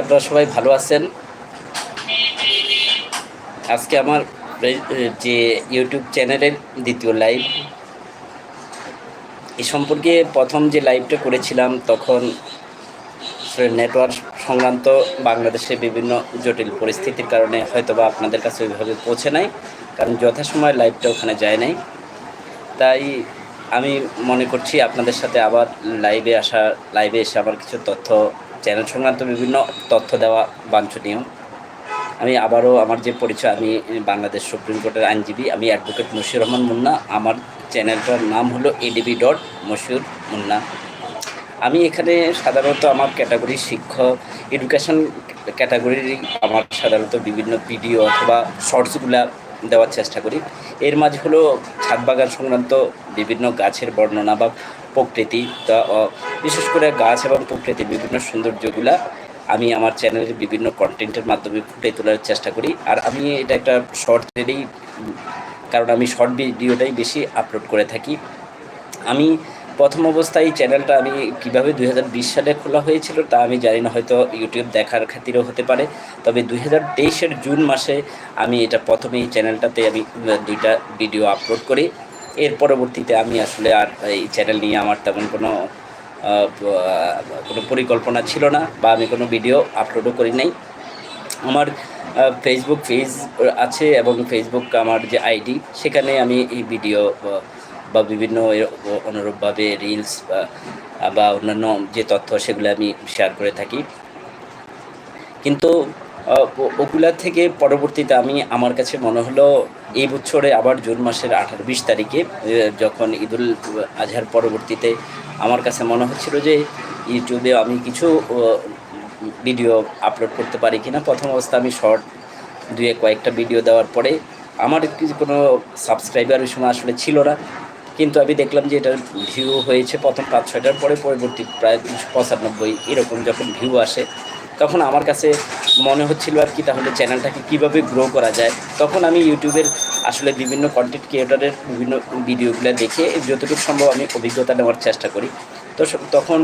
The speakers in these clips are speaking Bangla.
আপনারা সবাই ভালো আছেন। আজকে আমার যে ইউটিউব চ্যানেলের দ্বিতীয় লাইভ, এ সম্পর্কে প্রথম যে লাইভটা করেছিলাম তখন নেটওয়ার্ক সংক্রান্ত বাংলাদেশে বিভিন্ন জটিল পরিস্থিতির কারণে হয়তোবা আপনাদের কাছে ওইভাবে পৌঁছে নাই, কারণ যথাসময় লাইভটা ওখানে যায় নাই। তাই আমি মনে করছি আপনাদের সাথে আবার লাইভে আসা লাইভে এসে আমার কিছু তথ্য চ্যানেল সংক্রান্ত বিভিন্ন তথ্য দেওয়া বাঞ্ছনীয়। আমি আবারও আমার যে পরিচয়, আমি বাংলাদেশ সুপ্রিম কোর্টের আইনজীবী, আমি অ্যাডভোকেট মশিউর রহমান মুন্না। আমার চ্যানেলটার নাম হলো এডিবি ডট মশিউর মুন্না। আমি এখানে সাধারণত আমার ক্যাটাগরি শিক্ষক এডুকেশন ক্যাটাগরির আমার সাধারণত বিভিন্ন ভিডিও অথবা শর্টসগুলা দেওয়ার চেষ্টা করি। এর মাঝে হলো ছাদ বাগান সংক্রান্ত বিভিন্ন গাছের বর্ণনা বা প্রকৃতি। বিশেষ করে গাছ এবং প্রকৃতির বিভিন্ন সৌন্দর্যগুলা আমি আমার চ্যানেলের বিভিন্ন কন্টেন্টের মাধ্যমে ফুটে তোলার চেষ্টা করি। আর আমি এটা একটা শর্টসেরই কারণ আমি শর্ট ভিডিওটাই বেশি আপলোড করে থাকি। আমি প্রথম অবস্থায় চ্যানেলটা আমি কীভাবে দুই হাজার বিশ সালে খোলা হয়েছিল তা আমি জানি না, হয়তো ইউটিউব দেখার খাতিরও হতে পারে। তবে দুই হাজার জুন মাসে আমি এটা প্রথমে এই চ্যানেলটাতে আমি দুইটা ভিডিও আপলোড করি। এর পরবর্তীতে আমি আসলে আর এই চ্যানেল নিয়ে আমার তেমন কোনো কোনো পরিকল্পনা ছিল না বা আমি কোনো ভিডিও আপলোডও করি নাই। আমার ফেসবুক পেজ আছে এবং ফেসবুক আমার যে আইডি সেখানে আমি এই ভিডিও বা- বিভিন্ন অনুরূপভাবে রিলস বা অন্যান্য যে তথ্য সেগুলো আমি শেয়ার করে থাকি। কিন্তু ওগুলা থেকে পরবর্তীতে আমি আমার কাছে মনে হলো এই বছরে আবার জুন মাসের আঠারো বিশ তারিখে যখন ঈদুল আজহার পরবর্তীতে আমার কাছে মনে হচ্ছিল যে ইউটিউবে আমি কিছু ভিডিও আপলোড করতে পারি কিনা। প্রথম অবস্থা আমি শর্ট দুয়ে কয়েকটা ভিডিও দেওয়ার পরে আমার কোনো সাবস্ক্রাইবার ওই সময় আসলে ছিল না। কিন্তু আমি দেখলাম যে এটার ভিউ হয়েছে প্রথম পাঁচ ছয়টার পরে পরবর্তী প্রায় পঁচানব্বই এরকম যখন ভিউ আসে তখন আমার কাছে মনে হচ্ছিল আর কি, তাহলে চ্যানেলটাকে কীভাবে গ্রো করা যায়? তখন আমি ইউটিউবের আসলে বিভিন্ন কন্টেন্ট ক্রিয়েটরের বিভিন্ন ভিডিওগুলো দেখে যতটুকু সম্ভব আমি অভিজ্ঞতা নেওয়ার চেষ্টা করি। তো তখন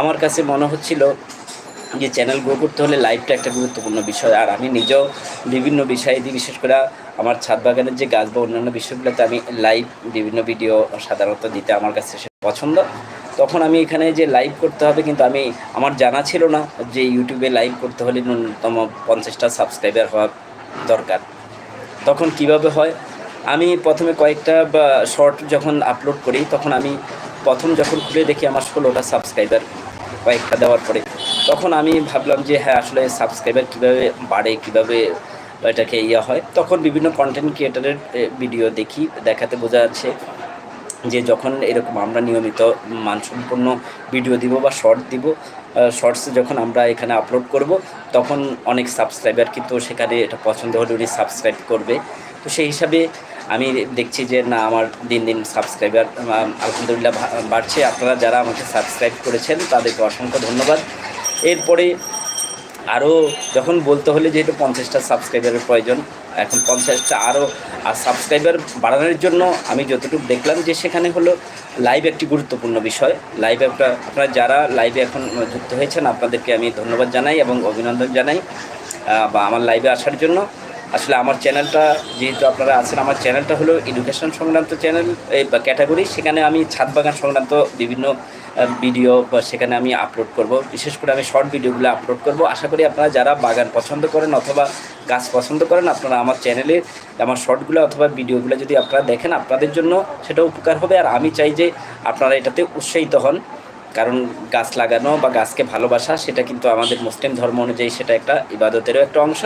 আমার কাছে মনে হচ্ছিল যে চ্যানেল গ্রো করতে হলে লাইভটা একটা গুরুত্বপূর্ণ বিষয়। আর আমি নিজেও বিভিন্ন বিষয় দিয়ে, বিশেষ করে আমার ছাদ বাগানের যে গাছ বা অন্যান্য বিষয়গুলোতে আমি লাইভ বিভিন্ন ভিডিও সাধারণত দিতে আমার কাছে পছন্দ। তখন আমি এখানে যে লাইভ করতে হবে কিন্তু আমি, আমার জানা ছিল না যে ইউটিউবে লাইভ করতে হলে ন্যূনতম পঞ্চাশটা সাবস্ক্রাইবার হওয়া দরকার। তখন কীভাবে হয়? আমি প্রথমে কয়েকটা শর্ট যখন আপলোড করি, তখন আমি প্রথম যখন খুলে দেখি আমার ষোলোটা সাবস্ক্রাইবার কয়েকটা দেওয়ার পরে, তখন আমি ভাবলাম যে হ্যাঁ আসলে সাবস্ক্রাইবার কীভাবে বাড়ে, কীভাবে এটাকে ইয়ে হয়? তখন বিভিন্ন কন্টেন্ট ক্রিয়েটারের ভিডিও দেখি, দেখাতে বোঝা যাচ্ছে। যে যখন এরকম আমরা নিয়মিত মানসম্পন্ন ভিডিও দিব বা শর্ট দিব শর্টসে যখন আমরা এখানে আপলোড করব, তখন অনেক সাবস্ক্রাইবার কিন্তু সেখানে এটা পছন্দ হলে উনি সাবস্ক্রাইব করবে। তো সেই হিসাবে আমি দেখছি যে, না, আমার দিন দিন সাবস্ক্রাইবার আলহামদুলিল্লাহ বাড়ছে। আপনারা যারা আমাকে সাবস্ক্রাইব করেছেন, তাদেরকে অসংখ্য ধন্যবাদ। এরপরে আরও যখন বলতে হলে যেহেতু পঞ্চাশটা সাবস্ক্রাইবারের প্রয়োজন, এখন পঞ্চাশটা আরও আর সাবস্ক্রাইবার বাড়ানোর জন্য আমি যতটুকু দেখলাম যে সেখানে হলো লাইভ একটি গুরুত্বপূর্ণ বিষয়। লাইভ আপনারা যারা লাইভে এখন যুক্ত হয়েছেন, আপনাদেরকে আমি ধন্যবাদ জানাই এবং অভিনন্দন জানাই বা আমার লাইভে আসার জন্য। আসলে আমার চ্যানেলটা, যেহেতু আপনারা আছেন, আমার চ্যানেলটা হলো এডুকেশন সংক্রান্ত চ্যানেল, এই ক্যাটাগরি। সেখানে আমি ছাদ বাগান সংক্রান্ত বিভিন্ন ভিডিও বা সেখানে আমি আপলোড করব। বিশেষ করে আমি শর্ট ভিডিওগুলো আপলোড করব। আশা করি আপনারা যারা বাগান পছন্দ করেন অথবা গাছ পছন্দ করেন, আপনারা আমার চ্যানেলে আমার শর্টগুলো অথবা ভিডিওগুলো যদি আপনারা দেখেন, আপনাদের জন্য সেটা উপকার হবে। আর আমি চাই যে আপনারা এটাতে উৎসাহিত হন। কারণ গাছ লাগানো বা গাছকে ভালোবাসা, সেটা কিন্তু আমাদের মুসলিম ধর্ম অনুযায়ী সেটা একটা ইবাদতেরও একটা অংশ।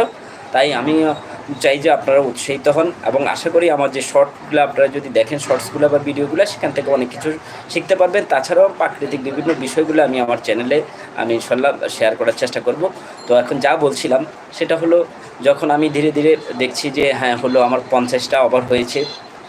তাই আমি চাই যে আপনারা উৎসাহিত হন এবং আশা করি আমার যে শর্টগুলো আপনারা যদি দেখেন, শর্টসগুলো বা ভিডিওগুলো, সেখান থেকে অনেক কিছু শিখতে পারবেন। তাছাড়াও প্রাকৃতিক বিভিন্ন বিষয়গুলো আমি আমার চ্যানেলে আমি ইনশাল্লাহ শেয়ার করার চেষ্টা করব। তো এখন যা বলছিলাম, সেটা হলো যখন আমি ধীরে ধীরে দেখছি যে হ্যাঁ হলো আমার পঞ্চাশটা ওভার হয়েছে।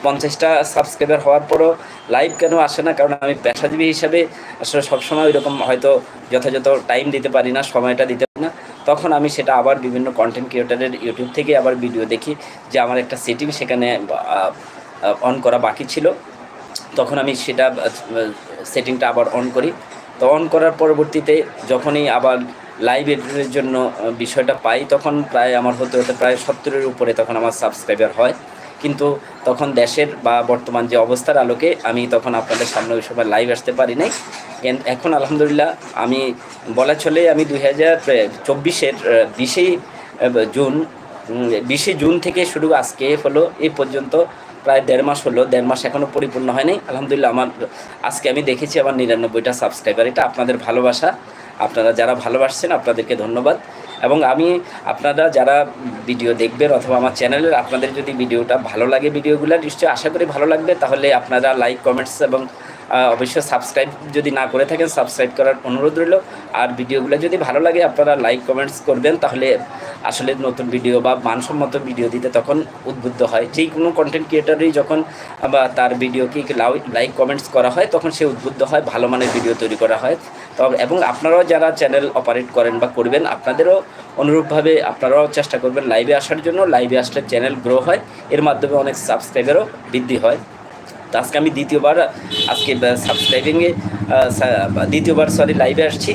পঞ্চাশটা সাবস্ক্রাইবার হওয়ার পরও লাইভ কেন আসে না? কারণ আমি পেশাজীবী হিসাবে আসলে সবসময় ওইরকম হয়তো যথাযথ টাইম দিতে পারি না, সময়টা দিতে পারি না। তখন আমি সেটা আবার বিভিন্ন কন্টেন্ট ক্রিয়েটারের ইউটিউব থেকে আবার ভিডিও দেখি যে আমার একটা সেটিং সেখানে অন করা বাকি ছিল। তখন আমি সেটা সেটিংটা আবার অন করি। তো অন করার পরবর্তীতে যখনই আবার লাইভ এডিটের জন্য বিষয়টা পাই, তখন প্রায় আমার হতে হতে প্রায় সত্তরের উপরে তখন আমার সাবস্ক্রাইবার হয়। কিন্তু তখন দেশের বা বর্তমান যে অবস্থার আলোকে আমি তখন আপনাদের সামনে ওই সময় লাইভ আসতে পারি নাই। এখন আলহামদুলিল্লাহ আমি, বলা চলে আমি দুই হাজার চব্বিশের বিশেই জুন বিশে জুন থেকে শুরু আজকে হলো এই পর্যন্ত প্রায় দেড় মাস হলো, দেড় মাস এখনও পরিপূর্ণ হয়নি। আলহামদুলিল্লাহ আমার, আজকে আমি দেখেছি আমার নিরানব্বইটা সাবস্ক্রাইবার এটা আপনাদের ভালোবাসা। আপনারা যারা ভালোবাসছেন, আপনাদেরকে ধন্যবাদ। এবং আমি আপনারা যারা ভিডিও দেখবেন অথবা আমার চ্যানেলের আপনাদের যদি ভিডিওটা ভালো লাগে ভিডিওগুলো, নিশ্চয়ই আশা করি ভালো লাগবে। তাহলে আপনারা লাইক কমেন্টস এবং অবশ্যই সাবস্ক্রাইব যদি না করে থাকেন সাবস্ক্রাইব করার অনুরোধ রইল। আর ভিডিওগুলো যদি ভালো লাগে, আপনারা লাইক কমেন্টস করবেন, তাহলে আসলে নতুন ভিডিও বা মানসম্মত ভিডিও দিতে তখন উদ্বুদ্ধ হয়। যেই কোনো কন্টেন্ট ক্রিয়েটারই যখন বা তার ভিডিওকে লাইক কমেন্টস করা হয়, তখন সে উদ্বুদ্ধ হয়, ভালো মানের ভিডিও তৈরি করা হয়। তবে এবং আপনারাও যারা চ্যানেল অপারেট করেন বা করবেন, আপনাদেরও অনুরূপভাবে আপনারাও চেষ্টা করবেন লাইভে আসার জন্য। লাইভে আসলে চ্যানেল গ্রো হয়, এর মাধ্যমে অনেক সাবস্ক্রাইবারও বৃদ্ধি হয়। তো আজকে আমি দ্বিতীয়বার, আজকে সাবস্ক্রাইবিংয়ে দ্বিতীয়বার সরি লাইভে আসছি।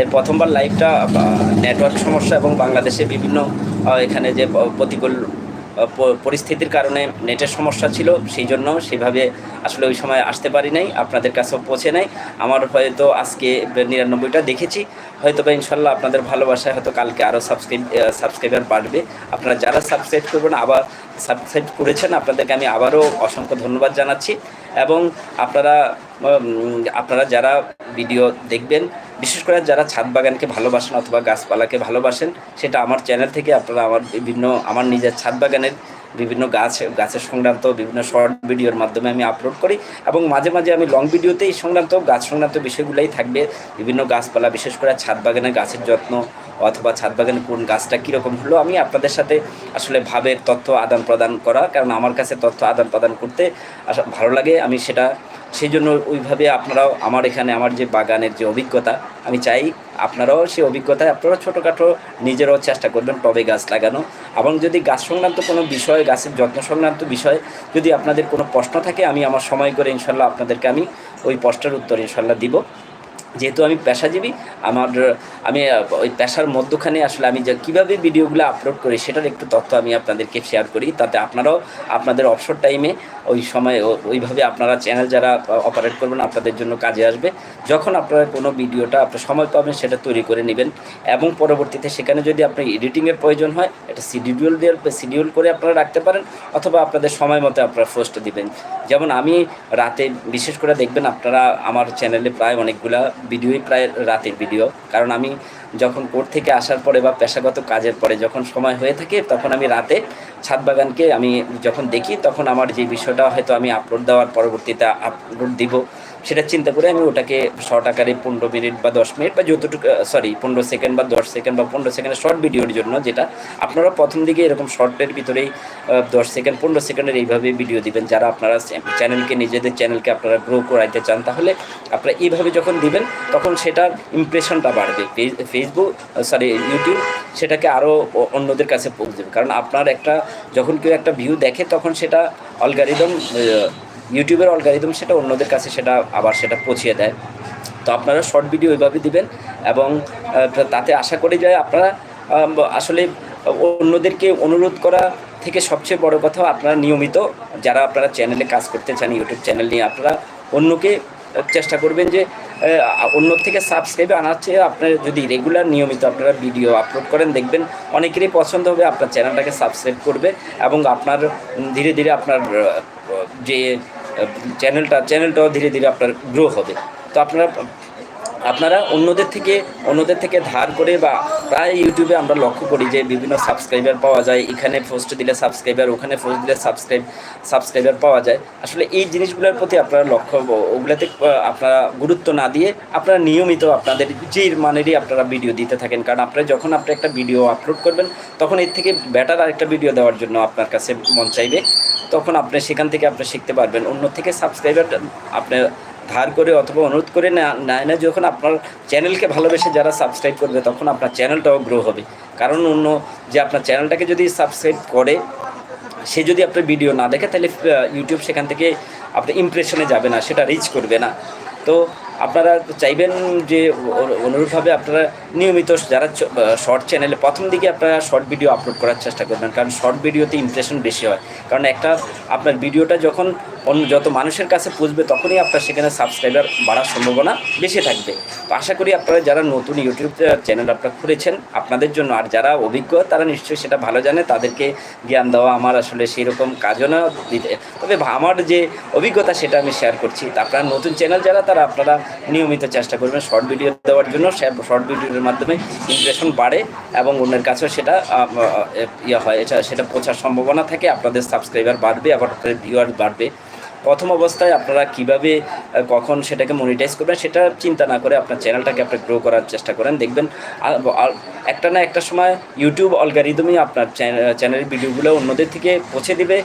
এর প্রথমবার লাইভটা নেটওয়ার্ক সমস্যা এবং বাংলাদেশে বিভিন্ন এখানে যে প্রতিকূল পরিস্থিতির কারণে নেটের সমস্যা ছিল সেই জন্য সেভাবে আসলে ওই সময় আসতে পারি নাই, আপনাদের কাছেও পৌঁছে নাই। আমার হয়তো আজকে নিরানব্বইটা দেখেছি হয়তো বা ইনশাল্লাহ আপনাদের ভালোবাসায় হয়তো কালকে আরও সাবস্ক্রাইব সাবস্ক্রাইবার বাড়বে। আপনারা যারা সাবস্ক্রাইব করবেন, আবার সাবস্ক্রাইব করেছেন, আপনাদেরকে আমি আবারও অসংখ্য ধন্যবাদ জানাচ্ছি। এবং আপনারা আপনারা যারা ভিডিও দেখবেন বিশেষ করে যারা ছাদ বাগানকে ভালোবাসেন অথবা গাছপালাকে ভালোবাসেন, সেটা আমার চ্যানেল থেকে আপনারা আমার বিভিন্ন, আমার নিজের ছাদ বাগানের বিভিন্ন গাছ, গাছের সংক্রান্ত বিভিন্ন শর্ট ভিডিওর মাধ্যমে আমি আপলোড করি এবং মাঝে মাঝে আমি লং ভিডিওতেই সংক্রান্ত, গাছ সংক্রান্ত বিষয়গুলোই থাকবে। বিভিন্ন গাছপালা, বিশেষ করে ছাদ বাগানের গাছের যত্ন অথবা ছাদ বাগানে কোন গাছটা কীরকম হলো, আমি আপনাদের সাথে আসলে ভাবের তথ্য আদান প্রদান করা, কারণ আমার কাছে তথ্য আদান প্রদান করতে ভালো লাগে। আমি সেটা সেই জন্য ওইভাবে আপনারাও আমার এখানে আমার যে বাগানের যে অভিজ্ঞতা, আমি চাই আপনারাও সেই অভিজ্ঞতায় আপনারা ছোটোখাটো নিজেরাও চেষ্টা করবেন টবে গাছ লাগানো। এবং যদি গাছ সংক্রান্ত কোনো বিষয়, গাছের যত্ন সংক্রান্ত বিষয় যদি আপনাদের কোনো প্রশ্ন থাকে, আমি আমার সময় করে ইনশাল্লাহ আপনাদেরকে আমি ওই প্রশ্নের উত্তর ইনশাল্লাহ দিব। যেহেতু আমি পেশাজীবী, আমার, আমি ওই পেশার মধ্যখানে আসলে আমি যে কীভাবে ভিডিওগুলো আপলোড করি সেটার একটু তথ্য আমি আপনাদেরকে শেয়ার করি। তাতে আপনারাও আপনাদের অবসর টাইমে ওই সময় ওইভাবে আপনারা চ্যানেল যারা অপারেট করবেন আপনাদের জন্য কাজে আসবে। যখন আপনারা কোনো ভিডিওটা আপনার সময় পাবেন সেটা তৈরি করে নেবেন এবং পরবর্তীতে সেখানে যদি আপনার এডিটিংয়ের প্রয়োজন হয় এটা শিডিউল দিয়ে শিডিউল করে আপনারা রাখতে পারেন অথবা আপনাদের সময় মতো আপনারা পোস্ট দিবেন। যেমন আমি রাতে বিশেষ করে দেখবেন আপনারা আমার চ্যানেলে প্রায় অনেকগুলা ভিডিওই প্রায় রাতের ভিডিও কারণ আমি যখন কোর্ট থেকে আসার পরে বা পেশাগত কাজের পরে যখন সময় হয়ে থাকে, তখন আমি রাতে ছাদ বাগানকে আমি যখন দেখি, তখন আমার যে বিষয়টা হয়তো আমি আপলোড দেওয়ার পরবর্তীতে আপলোড দিব, সেটা চিন্তা করে আমি ওটাকে শর্ট আকারে পনেরো মিনিট বা দশ মিনিট বা যতটুকু সরি পনেরো সেকেন্ড বা দশ সেকেন্ড বা পনেরো সেকেন্ডের শর্ট ভিডিওর জন্য যেটা, আপনারা প্রথম দিকে এরকম শর্টের ভিতরেই দশ সেকেন্ড পনেরো সেকেন্ডের এইভাবে ভিডিও দিবেন। যারা আপনারা চ্যানেলকে নিজেদের চ্যানেলকে আপনারা গ্রো করাইতে চান, তাহলে আপনারা এইভাবে যখন দিবেন, তখন সেটার ইমপ্রেশনটা বাড়বে। ফেসবুক সরি ইউটিউব সেটাকে আরও অন্যদের কাছে পৌঁছে দেবে। কারণ আপনার একটা, যখন কেউ একটা ভিউ দেখে, তখন সেটা অলগারিদম ইউটিউবের অলগারিদম সেটা অন্যদের কাছে সেটা আবার সেটা পৌঁছিয়ে দেয়। তো আপনারা শর্ট ভিডিও ওইভাবে দিবেন এবং তাতে আশা করি যে আপনারা আসলে অন্যদেরকে অনুরোধ করা থেকে সবচেয়ে বড় কথা, আপনারা নিয়মিত যারা আপনারা চ্যানেলে কাজ করতে চান ইউটিউব চ্যানেল নিয়ে, আপনারা অন্যকে চেষ্টা করবেন যে অন্য থেকে সাবস্ক্রাইবে আনার চেয়ে আপনার যদি রেগুলার নিয়মিত আপনারা ভিডিও আপলোড করেন, দেখবেন অনেকেরই পছন্দ হবে, আপনার চ্যানেলটাকে সাবস্ক্রাইব করবে এবং আপনার ধীরে ধীরে আপনার যে চ্যানেলটা চ্যানেলটাও ধীরে ধীরে আপনার গ্রো হবে। তো আপনারা আপনারা অন্যদের থেকে অন্যদের থেকে ধার করে বা প্রায় ইউটিউবে আমরা লক্ষ্য করি যে বিভিন্ন সাবস্ক্রাইবার পাওয়া যায়। এখানে পোস্ট দিলে সাবস্ক্রাইবার ওখানে পোস্ট দিলে সাবস্ক্রাইব সাবস্ক্রাইবার পাওয়া যায়। আসলে এই জিনিসগুলোর প্রতি আপনারা লক্ষ্য, ওগুলোতে আপনারা গুরুত্ব না দিয়ে আপনারা নিয়মিত আপনাদের যে মানেরই আপনারা ভিডিও দিতে থাকেন। কারণ আপনারা যখন আপনি একটা ভিডিও আপলোড করবেন, তখন এর থেকে বেটার আরেকটা ভিডিও দেওয়ার জন্য আপনার কাছে মন চাইবে। তখন আপনি সেখান থেকে আপনি শিখতে পারবেন। অন্য থেকে সাবস্ক্রাইবার আপনি ধার করে অথবা অনুরোধ করে নেয় না, যখন আপনার চ্যানেলকে ভালোবেসে যারা সাবস্ক্রাইব করবে, তখন আপনার চ্যানেলটাও গ্রো হবে। কারণ অন্য যে আপনার চ্যানেলটাকে যদি সাবস্ক্রাইব করে, সে যদি আপনার ভিডিও না দেখে, তাহলে ইউটিউব সেখান থেকে আপনার ইমপ্রেশনে যাবে না, সেটা রিচ করবে না। তো আপনারা চাইবেন যে অনুরূপভাবে আপনারা নিয়মিত যারা শর্ট চ্যানেলে প্রথম দিকে আপনারা শর্ট ভিডিও আপলোড করার চেষ্টা করবেন। কারণ শর্ট ভিডিওতে ইমপ্রেশন বেশি হয়। কারণ একটা আপনার ভিডিওটা যখন অন্য যত মানুষের কাছে পুষবে তখনই আপনার সেখানে সাবস্ক্রাইবার বাড়ার সম্ভাবনা বেশি থাকবে। তো আশা করি আপনারা যারা নতুন ইউটিউব চ্যানেল আপনারা খুলেছেন, আপনাদের জন্য আর যারা অভিজ্ঞ তারা নিশ্চয়ই সেটা ভালো জানে। তাদেরকে জ্ঞান দেওয়া আমার আসলে সেই রকম কাজও না দিতে। তবে আমার যে অভিজ্ঞতা সেটা আমি শেয়ার করছি। আপনারা নতুন চ্যানেল যারা, তারা আপনারা নিয়মিত চেষ্টা করবেন শর্ট ভিডিও দেওয়ার জন্য। শর্ট ভিডিওর মাধ্যমে ইমপ্রেশন বাড়ে এবং অন্যের কাছেও সেটা ইয়ে হয়। এটা, সেটা পৌঁছার সম্ভাবনা থাকে, আপনাদের সাবস্ক্রাইবার বাড়বে, আবার আপনাদের ভিউয়ার বাড়বে। প্রথম অবস্থায় আপনারা কীভাবে কখন সেটাকে মনিটাইজ করবেন, সেটা চিন্তা না করে আপনার চ্যানেলটাকে আপনি গ্রো করার চেষ্টা করেন। দেখবেন একটা না একটা সময় ইউটিউব অলগারিদমই আপনার চ্যানেলের ভিডিওগুলো অন্যদের থেকে পৌঁছে দিবে।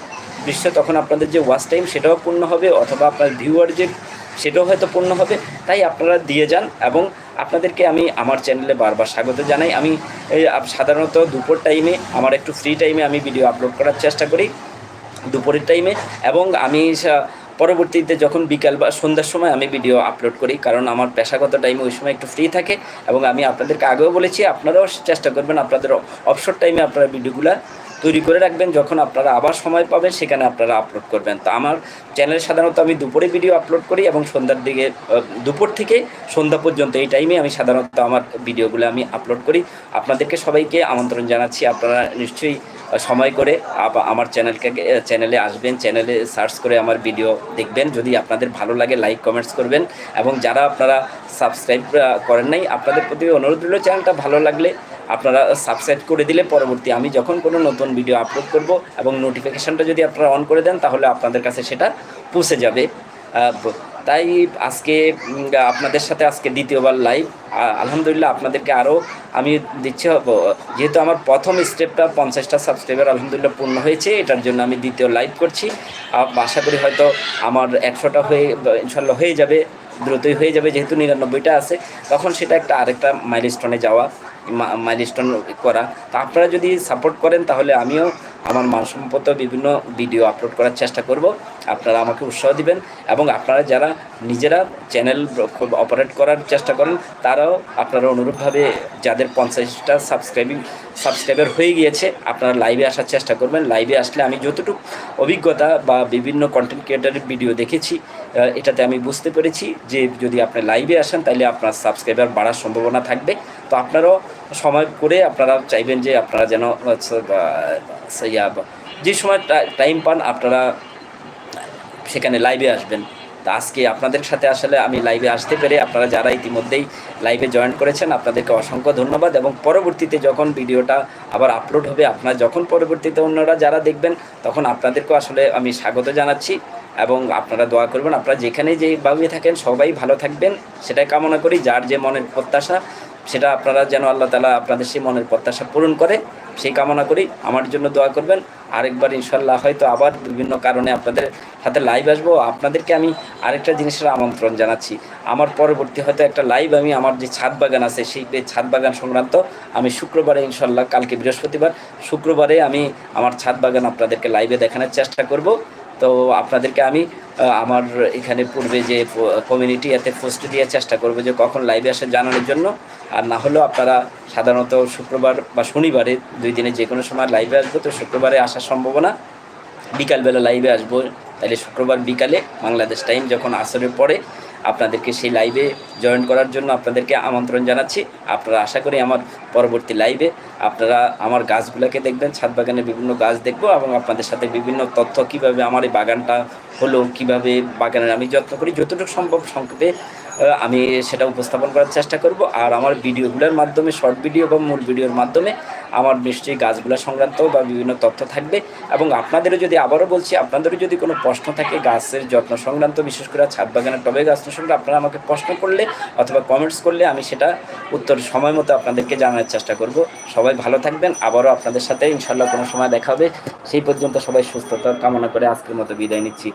বিশ্ব তখন আপনাদের যে ওয়াচ টাইম সেটাও পূর্ণ হবে, অথবা আপনার ভিউয়ার যে সেটাও হয়তো পূর্ণ হবে। তাই আপনারা দিয়ে যান এবং আপনাদেরকে আমি আমার চ্যানেলে বারবার স্বাগত জানাই। আমি সাধারণত দুপুর টাইমে আমার একটু ফ্রি টাইমে আমি ভিডিও আপলোড করার চেষ্টা করি। দুপুরের টাইমে এবং আমি পরবর্তীতে যখন বিকাল বা সন্ধ্যার সময় আমি ভিডিও আপলোড করি, কারণ আমার পেশাগত টাইমে ওই সময় একটু ফ্রি থাকে এবং আমি আপনাদেরকে আগেও বলেছি, আপনারাও চেষ্টা করবেন আপনাদের অবসর টাইমে আপনারা ভিডিওগুলো তৈরি করে রাখবেন, যখন আপনারা আবার সময় পাবেন, সেখানে আপনারা আপলোড করবেন। তো আমার চ্যানেলে সাধারণত আমি দুপুরে ভিডিও আপলোড করি এবং সন্ধ্যার দিকে দুপুর থেকে সন্ধ্যা পর্যন্ত এই টাইমে আমি সাধারণত আমার ভিডিওগুলো আমি আপলোড করি। আপনাদেরকে সবাইকে আমন্ত্রণ জানাচ্ছি, আপনারা নিশ্চয়ই সময় করে আমার চ্যানেলকে চ্যানেলে আসবেন চ্যানেলে সার্চ করে আমার ভিডিও দেখবেন। যদি আপনাদের ভালো লাগে লাইক কমেন্টস করবেন। এবং যারা আপনারা সাবস্ক্রাইব করেন নাই, আপনাদের প্রতি অনুরোধ রইল চ্যানেলটা ভালো লাগলে আপনারা সাবস্ক্রাইব করে দিলে পরবর্তী আমি যখন কোনো নতুন ভিডিও আপলোড করব এবং নোটিফিকেশানটা যদি আপনারা অন করে দেন, তাহলে আপনাদের কাছে সেটা পৌঁছে যাবে। তাই আজকে আপনাদের সাথে আজকে দ্বিতীয়বার লাইভ আলহামদুলিল্লাহ আপনাদেরকে আরও আমি দিচ্ছি যেহেতু আমার প্রথম স্টেপটা পঞ্চাশটা সাবস্ক্রাইবার আলহামদুলিল্লাহ পূর্ণ হয়েছে, এটার জন্য আমি দ্বিতীয় লাইভ করছি। আশা করি হয়তো আমার একশোটা হয়ে ইনশাল্লাহ হয়ে যাবে, দ্রুতই হয়ে যাবে, যেহেতু নিরানব্বইটা আছে। তখন সেটা একটা আরেকটা মাইলস্টোনে যাওয়া। মাইলস্টোন করা। তা আপনারা যদি সাপোর্ট করেন, তাহলে আমিও আমার মানসম্মত বিভিন্ন ভিডিও আপলোড করার চেষ্টা করব। আপনারা আমাকে উৎসাহ দিবেন এবং আপনারা যারা নিজেরা চ্যানেল অপারেট করার চেষ্টা করেন, তারাও আপনারা অনুরূপভাবে যাদের পঞ্চাশটা সাবস্ক্রাইবিং সাবস্ক্রাইবার হয়ে গিয়েছে, আপনারা লাইভে আসার চেষ্টা করবেন। লাইভে আসলে আমি যতটুকু অভিজ্ঞতা বা বিভিন্ন কন্টেন্ট ক্রিয়েটারের ভিডিও দেখেছি এটাতে আমি বুঝতে পেরেছি যে যদি আপনি লাইভে আসেন, তাহলে আপনার সাবস্ক্রাইবার বাড়ার সম্ভাবনা থাকবে। তো আপনারাও সময় করে আপনারা চাইবেন যে আপনারা যেন হচ্ছে, ইয়া, যে সময় টাইম পান আপনারা সেখানে লাইভে আসবেন। তা আজকে আপনাদের সাথে আসলে আমি লাইভে আসতে পেরে আপনারা যারা ইতিমধ্যেই লাইভে জয়েন করেছেন আপনাদেরকে অসংখ্য ধন্যবাদ এবং পরবর্তীতে যখন ভিডিওটা আবার আপলোড হবে আপনারা যখন পরবর্তীতে অন্যরা যারা দেখবেন তখন আপনাদেরকেও আসলে আমি স্বাগত জানাচ্ছি এবং আপনারা দোয়া করবেন। আপনারা যেখানে যেভাবে থাকেন সবাই ভালো থাকবেন। সেটাই কামনা করি। যার যে মনের প্রত্যাশা সেটা আপনারা যেন আল্লাহ তালা আপনাদের সেই মনের প্রত্যাশা পূরণ করে, সেই কামনা করি। আমার জন্য দোয়া করবেন। আরেকবার ইনশাল্লাহ হয়তো আবার বিভিন্ন কারণে আপনাদের সাথে লাইভ আসব। আপনাদেরকে আমি আরেকটা জিনিসের আমন্ত্রণ জানাচ্ছি। আমার পরবর্তী হয়তো একটা লাইভ আমি, আমার যে ছাদ বাগান আছে, সেই ছাদ বাগান সংক্রান্ত, আমি শুক্রবারে ইনশাল্লাহ কালকে বৃহস্পতিবার, শুক্রবারে আমি আমার ছাদ বাগান আপনাদেরকে লাইভে দেখানোর চেষ্টা করব। তো আপনাদেরকে আমি আমার এখানে পূর্বে যে কমিউনিটি এতে পোস্ট দেওয়ার চেষ্টা করব যে কখন লাইভে আসে জানানোর জন্য। আর না হলেও আপনারা সাধারণত শুক্রবার বা শনিবারে দুই দিনে যে কোনো সময় লাইভে আসব, তো শুক্রবারে আসার সম্ভাবনা। বিকালবেলা লাইভে আসব, তাহলে শুক্রবার বিকালে বাংলাদেশ টাইম যখন আসরে পরে আপনাদেরকে সেই লাইভে জয়েন করার জন্য আপনাদেরকে আমন্ত্রণ জানাচ্ছি। আপনারা আশা করি আমার পরবর্তী লাইভে আপনারা আমার গাছগুলোকে দেখবেন, ছাদ বাগানের বিভিন্ন গাছ দেখব এবং আপনাদের সাথে বিভিন্ন তথ্য কীভাবে আমার এই বাগানটা হলো, কীভাবে বাগানের আমি যত্ন করি, যতটুকু সম্ভব সংক্ষেপে আমি সেটা উপস্থাপন করার চেষ্টা করব। আর আমার ভিডিওগুলোর মাধ্যমে, শর্ট ভিডিও বা মূল ভিডিওর মাধ্যমে আমার নিশ্চয়ই গাছগুলো সংক্রান্ত বা বিভিন্ন তথ্য থাকবে। এবং আপনাদেরও যদি আবারও বলছি, আপনাদেরও যদি কোনো প্রশ্ন থাকে গাছের যত্ন সংক্রান্ত, বিশেষ করে ছাদ বাগানের টবে গাছ সংক্রান্ত, আপনারা আমাকে প্রশ্ন করলে অথবা কমেন্টস করলে আমি সেটা উত্তর সময় মতো আপনাদেরকে জানার চেষ্টা করব। সবাই ভালো থাকবেন। আবারও আপনাদের সাথে ইনশাল্লাহ কোনো সময় দেখা হবে। সেই পর্যন্ত সবাই সুস্থতা কামনা করে আজকের মতো বিদায় নিচ্ছি।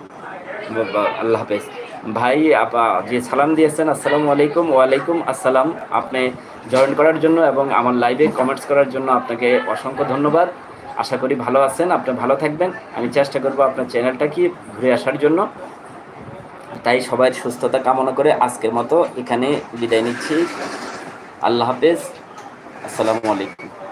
আল্লাহ হাফেজ। ভাই, আপা, যে সালাম দিয়েছেন আসসালামু আলাইকুম, ওয়ালাইকুম আসসালাম। আপনি জয়েন করার জন্য এবং আমার লাইভে কমেন্টস করার জন্য আপনাকে অসংখ্য ধন্যবাদ। আশা করি ভালো আছেন, আপনি ভালো থাকবেন। আমি চেষ্টা করব আপনার চ্যানেলটা কি ঘুরে আসার জন্য। তাই সবার সুস্থতা কামনা করে আজকের মতো এখানে বিদায় নিচ্ছি। আল্লাহ হাফেজ। আসসালামু আলাইকুম।